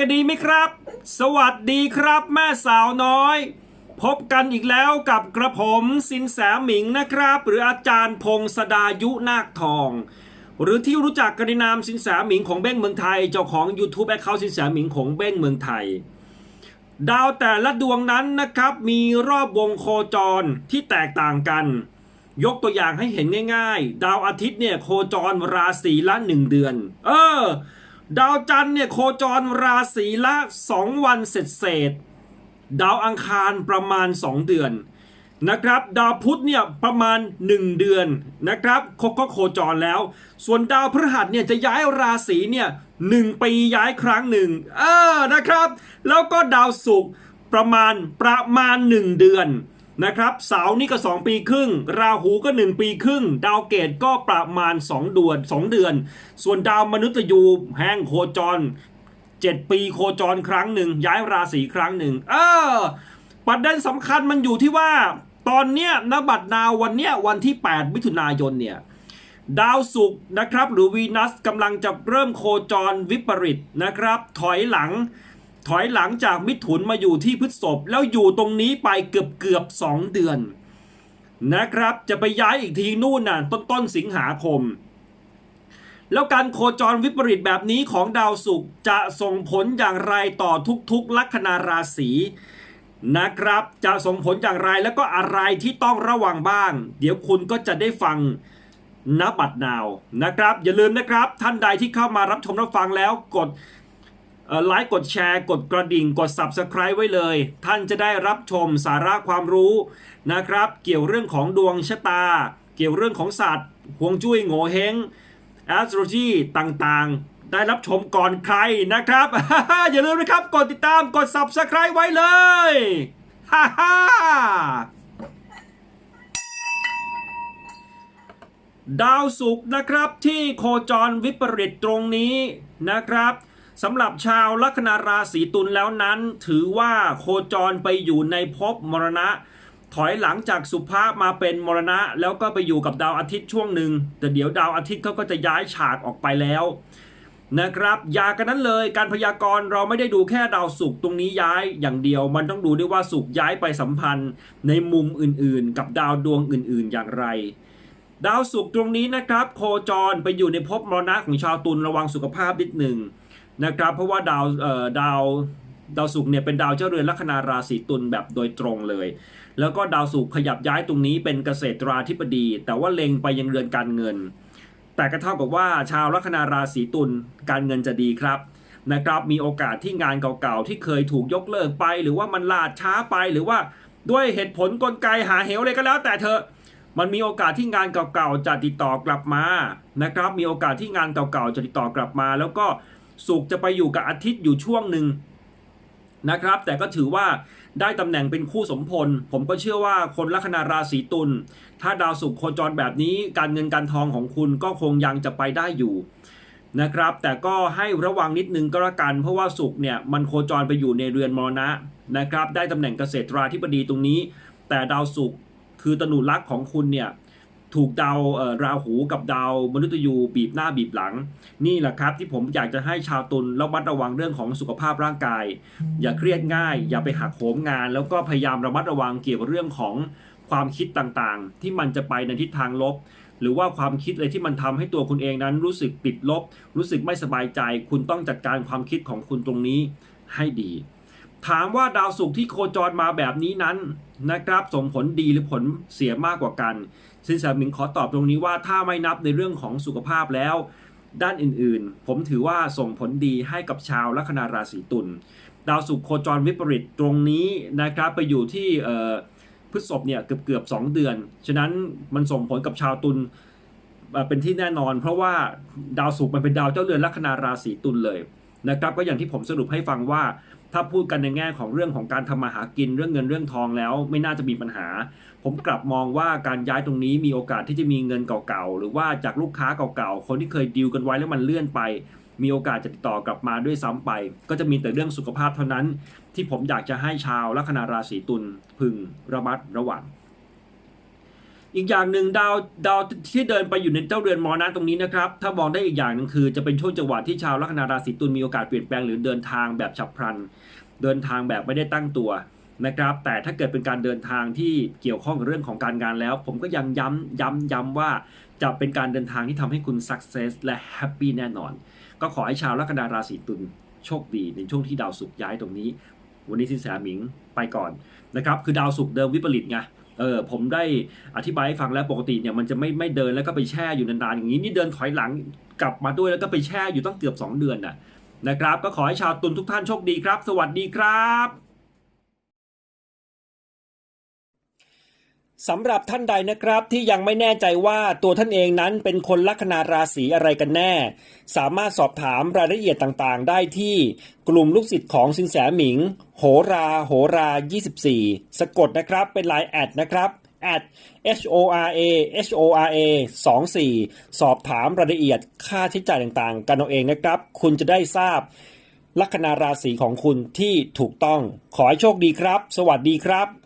กันดีไหมครับ สวัสดีครับ แม่สาวน้อย พบกันอีกแล้วกับกระผมสินแสหมิงนะครับ หรืออาจารย์พงศดายุนาคทอง หรือที่รู้จักกันในนามสินแสหมิงของเบ้งเมืองไทย เจ้าของ YouTube แอคเคาท์สินแสหมิงของเบ้งเมืองไทย ดาวแต่ละดวงนั้นนะครับ มีรอบวงโคจรที่แตกต่างกัน ยกตัวอย่างให้เห็นง่าย ๆ ดาวอาทิตย์เนี่ยโคจรราศีละหนึ่งเดือน เออ ดาวจันทร์เนี่ยโคจรราศีละ2วันเสร็จเสร็จดาวอังคารประมาณ 2 เดือนนะครับ ดาวพุธเนี่ยประมาณ 1 เดือนนะครับเขาก็โคจรแล้ว ส่วนดาวพฤหัสเนี่ยจะย้ายราศีเนี่ยหนึ่งปีย้ายครั้งหนึ่งเออนะครับ แล้วก็ดาวศุกร์ประมาณประมาณ 1 เดือน นะครับเสานี่ก็ 2 ปีครึ่ง ราหูก็ 1 ปีครึ่ง ดาวเกตก็ประมาณ 2 เดือน 2 เดือน ส่วนดาวมนุษย์ยูแห้งโคจร 7 ปีโคจรครั้งหนึ่งย้ายราศีครั้งหนึ่งเออประเด็นสำคัญมันอยู่ที่ว่า ตอนเนี้ยนบัตรนาววันเนี้ยวันที่ 8 มิถุนายนเนี่ยดาวศุกร์นะครับ หรือวีนัสกำลังจะเริ่มโคจรวิปริตนะครับ ถอยหลัง ถอยหลังจากมิถุนมาอยู่ที่พฤษภแล้วอยู่ตรงนี้ไปเกือบเกือบสองเดือน นะครับจะไปย้ายอีกทีนู่นน่ะต้นต้นสิงหาคม แล้วการโคจรวิปริตแบบนี้ของดาวศุกร์จะส่งผลอย่างไรต่อทุกๆ ลัคนาราศีนะครับจะส่งผลอย่างไรแล้วก็อะไรที่ต้องระวังบ้าง เดี๋ยวคุณก็จะได้ฟังณบัตรนาวนะครับ อย่าลืมนะครับ ท่านใดที่เข้ามารับชมรับฟังแล้วกด ไลค์กดแชร์กดกระดิ่งกด Subscribe ไว้เลย ท่านจะได้รับชมสาระความรู้นะครับ เกี่ยวเรื่องของดวงชะตา เกี่ยวเรื่องของศาสตร์ฮวงจุ้ยโง่เฮง astrology ต่างๆ ได้รับชมก่อนใครนะครับ อย่าลืมนะครับ กดติดตามกด Subscribe ไว้เลยฮ่าฮ่าดาวศุกร์นะครับที่โคจรวิปริตตรงนี้นะครับ สำหรับชาวลัคนาราศีตุลแล้วนั้น ถือว่าโคจรไปอยู่ในภพมรณะ ถอยหลังจากสุภาพมาเป็นมรณะ แล้วก็ไปอยู่กับดาวอาทิตย์ช่วงหนึ่งแต่เดี๋ยวดาวอาทิตย์เขาก็จะย้ายฉากออกไปแล้วนะครับอย่ากันนั้นเลยการพยากรณ์เราไม่ได้ดูแค่ดาวศุกร์ตรงนี้ย้ายอย่างเดียว มันต้องดูด้วยว่าศุกร์ย้ายไปสัมพันธ์ในมุมอื่นๆ กับดาวดวงอื่นๆอย่างไร ดาวศุกร์ตรงนี้นะครับ โคจรไปอยู่ในภพมรณะของชาวตุลระวังสุขภาพนิดหนึ่ง นะครับ เพราะว่าดาวเอ่อดาวดาวศุกร์เนี่ยเป็นดาวเจ้าเรือนลัคนาราศีตุลแบบโดยตรงเลย แล้วก็ดาวศุกร์ขยับย้ายตรงนี้เป็นเกษตราธิบดี แต่ว่าเล็งไปยังเรือนการเงิน แต่ก็เท่ากับว่าชาวลัคนาราศีตุลการเงินจะดีครับนะครับ มีโอกาสที่งานเก่าๆที่เคยถูกยกเลิกไป หรือว่ามันลาดช้าไปหรือว่าด้วยเหตุผลกลไกหาเหวอะไรก็แล้ว แต่เถอมันมีโอกาสที่งานเก่าๆจะติดต่อกลับมานะครับ มีโอกาสที่งานเก่าๆจะติดต่อกลับมา แล้วก็ สุกร์จะไปอยู่กับอาทิตย์อยู่ช่วงหนึ่งนะครับ แต่ก็ถือว่าได้ตำแหน่งเป็นคู่สมพล ผมก็เชื่อว่าคนลัคนาราศีตุลถ้าดาวศุกร์โคจรแบบนี้การเงินการทองของคุณก็คงยังจะไปได้อยู่นะครับ แต่ก็ให้ระวังนิดนึงก็แล้วกัน เพราะว่าศุกร์เนี่ยมันโคจรไปอยู่ในเรือนมรณะนะครับ ได้ตำแหน่งเกษตราธิบดีตรงนี้ แต่ดาวศุกร์คือตนุรักษ์ของคุณเนี่ย ถูกดาวเอ่อราหูกับดาวมนุษย์ยูบีบหน้าบีบหลัง นี่แหละครับที่ผมอยากจะให้ชาวตุลระมัดระวังเรื่องของสุขภาพร่างกาย อย่าเครียดง่าย อย่าไปหักโหมงาน แล้วก็พยายามระมัดระวังเกี่ยวกับเรื่องของความคิดต่างๆ ที่มันจะไปในทิศทางลบ หรือว่าความคิดอะไรที่มันทำให้ตัวคุณเองนั้นรู้สึกติดลบ รู้สึกไม่สบายใจ คุณต้องจัดการความคิดของคุณตรงนี้ให้ดี ถามว่าดาวศุกร์ที่โคจรมาแบบนี้นั้นนะครับส่งผลดีหรือผลเสียมากกว่ากัน สินแสหมิงขอตอบตรงนี้ว่าถ้าไม่นับในเรื่องของสุขภาพแล้ว ด้านอื่นๆ ผมถือว่าส่งผลดีให้กับชาวลัคนาราศีตุลดาวศุกร์โคจรวิปริตตรงนี้นะครับไปอยู่ที่พฤษภเนี่ยเกือบเกือบๆสองเดือน ฉะนั้นมันส่งผลกับชาวตุลเอ่อเป็นที่แน่นอน เพราะว่าดาวศุกร์มันเป็นดาวเจ้าเรือนลัคนาราศีตุลเลย นะครับก็อย่างที่ผมสรุปให้ฟังว่า ถ้าพูดกันในแง่ของเรื่องของการทำมาหากินเรื่องเงินเรื่องทองแล้ว ไม่น่าจะมีปัญหา ผมกลับมองว่าการย้ายตรงนี้มีโอกาสที่จะมีเงินเก่าๆหรือว่าจากลูกค้าเก่าๆคนที่เคยดีลกันไว้แล้วมันเลื่อนไป มีโอกาสจะติดต่อกลับมาด้วยซ้ำไป ก็จะมีแต่เรื่องสุขภาพเท่านั้น ที่ผมอยากจะให้ชาวลัคนาราศีตุลพึงระมัดระวัง อีกอย่างหนึ่งดาวดาวที่เดินไปอยู่ในเจ้าเรือนมรณะตรงนี้นะครับถ้ามองได้อีกอย่างหนึ่งคือ จะเป็นช่วงจังหวะที่ชาวลัคนาราศีตุลมีโอกาสเปลี่ยนแปลงหรือเดินทางแบบฉับพลัน เดินทางแบบไม่ได้ตั้งตัวนะครับ แต่ถ้าเกิดเป็นการเดินทางที่เกี่ยวข้องกับเรื่องของการงานแล้ว ผมก็ยังย้ำย้ำย้ำว่าจะเป็นการเดินทางที่ทำให้คุณ success และ happy แน่นอน ก็ขอให้ชาวลัคนาราศีตุลโชคดีในช่วงที่ดาวศุกร์ย้ายตรงนี้ วันนี้สินแสหมิงไปก่อนนะครับ คือดาวศุกร์เดิมวิปริตไง เออผมได้อธิบายให้ฟังแล้วปกติเนี่ยมันจะไม่ไม่เดินแล้วก็ไปแช่อยู่นานๆอย่างนี้นี่เดินถอยหลังกลับมาด้วยแล้วก็ไปแช่อยู่ตั้งเกือบ 2 เดือนน่ะนะครับ ก็ขอให้ชาวตุลทุกท่านโชคดีครับ สวัสดีครับสำหรับท่านใดนะครับที่ยังไม่แน่ใจว่าตัวท่านเองนั้นเป็นคนลัคนาราศีอะไรกันแน่ สามารถสอบถามรายละเอียดต่างๆ ได้ที่กลุ่มลูกศิษย์ของสินแสหมิง โหราโหรา 24 สะกดนะครับเป็นไลน์แอดนะครับ at h o r a h o r a 24 สอบถามรายละเอียดค่าใช้จ่ายต่างๆ กันเอาเองนะครับ คุณจะได้ทราบลัคนาราศีของคุณที่ถูกต้อง ขอให้โชคดีครับ สวัสดีครับ